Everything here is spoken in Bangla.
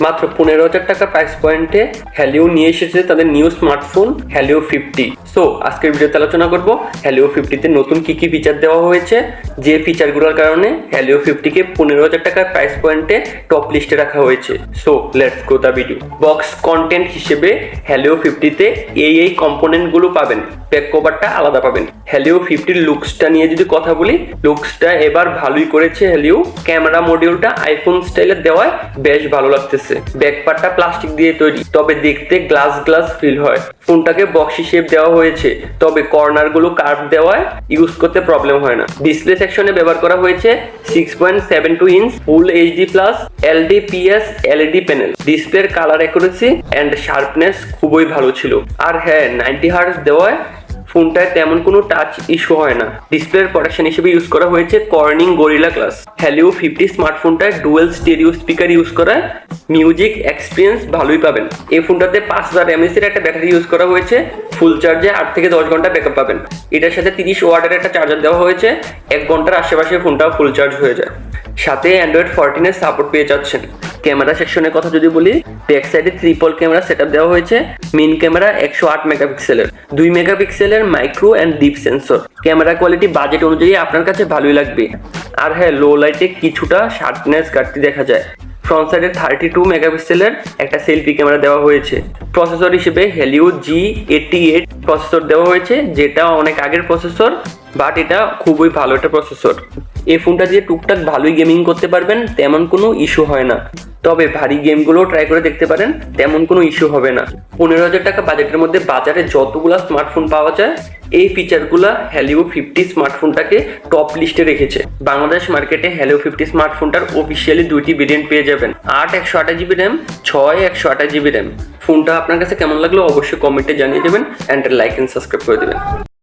মাত্র পনেরো হাজার টাকা প্রাইস পয়েন্টে হ্যালিও নিয়ে এসেছে তাদের new smartphone Helio fifty so আজকের ভিডিওতে আলোচনা করব হ্যালিও ফিফটিতে নতুন কি কি ফিচার দেওয়া হয়েছে। যে ফিচারগুলোর কারণে হ্যালিও ফিফটিকে পনেরো হাজার টাকার প্রাইস পয়েন্টে টপ লিস্টে রাখা হয়েছে। So let's go the video box content হিসেবে হ্যালিও ফিফটিতে এই এই কম্পোনেন্টগুলো পাবেন। ব্যাক কভারটা আলাদা পাবেন। হ্যালিও ফিফটির লুকসটা নিয়ে যদি কথা বলি লুকসটা এবার ভালোই করেছে হ্যালিও ক্যামেরা মডিউলটা আইফোন স্টাইলের দেওয়ায় বেশ ভালো লাগতেছে। ব্যাকপারটা প্লাস্টিক দিয়ে তৈরি। তবে দেখতে গ্লাস গ্লাস ফিল হয়। ফোনটাকে বক্সি শেপ দেওয়া হয়েছে তবে কর্নারগুলো কার্ভ দেওয়ায় ইউজ করতে প্রবলেম হয় না। ডিসপ্লে সেকশনে ব্যবহার করা হয়েছে six point seven two inch full HD plus LDPS LED panel ডিসপ্লের কালার অ্যাকুরেসি অ্যান্ড শার্পনেস খুবই ভালো ছিল। আর হ্যাঁ নাইনটি হার্স দেওয়ায় ফোনটায় তেমন কোনো টাচ ইস্যু হয় না। ডিসপ্লের প্রোটেকশন হিসেবে ইউজ করা হয়েছে Corning Gorilla glass Helio fifty স্মার্টফোনটায় dual stereo speaker use করা মিউজিক এক্সপিরিয়েন্স ভালোই পাবেন। এই ফোনটাতে পাঁচ হাজার এমএসির একটা ব্যাটারি ইউজ করা হয়েছে। ফুল চার্জে আট থেকে দশ ঘণ্টা ব্যাকআপ পাবেন। এটার সাথে তিরিশ ওয়াটের একটা চার্জার দেওয়া হয়েছে। এক ঘণ্টার আশেপাশে ফোনটা ফুল চার্জ হয়ে যায়। সাথে অ্যান্ড্রয়েড ফোরটিনের সাপোর্ট পেয়ে যাচ্ছেন। ক্যামেরা সেকশনের কথা যদি বলি ব্যাক সাইডে ট্রিপল ক্যামেরা সেট দেওয়া হয়েছে। মেন ক্যামেরা একশো আট মেগাপিক্সেলের দুই মেগাপিক্সেলের micro and deep sensor camera quality budget অনুযায়ী আপনার কাছে ভালোই লাগবে। আর হ্যাঁ লো লাইটে কিছুটা শার্পনেস ঘাটতি দেখা যায়। ফ্রন্ট সাইডে থার্টি টু মেগাপিক্সেলের একটা সেলফি ক্যামেরা দেওয়া হয়েছে। প্রসেসর হিসেবে Helio G eighty eight processor দেওয়া হয়েছে, যেটা অনেক আগের প্রসেসর বাট এটা খুবই ভালো একটা প্রসেসর এই ফোনটা দিয়ে টুকটাক ভালোই গেমিং করতে পারবেন, তেমন কোনো ইস্যু হয় না। তবে ভারী গেমগুলো ট্রাই করে দেখতে পারেন, তেমন কোনো ইস্যু হবে না। পনেরো হাজার টাকা বাজেটের মধ্যে বাজারে যতগুলা স্মার্টফোন পাওয়া যায়, এই ফিচারগুলা হ্যালিও ফিফটি স্মার্টফোনটাকে টপ লিস্টে রেখেছে। বাংলাদেশ মার্কেটে হ্যালিও ফিফটি স্মার্টফোনটার অফিসিয়ালি দুইটি ভেরিয়েন্ট পেয়ে যাবেন। আট একশো আঠাশ জিবি র্যাম ছয় একশো আঠাশ জিবি র্যাম ফোনটা আপনার কাছে কেমন লাগল অবশ্যই কমেন্টে জানিয়ে দেবেন অ্যান্ড লাইক অ্যান্ড সাবস্ক্রাইব করে দেবেন।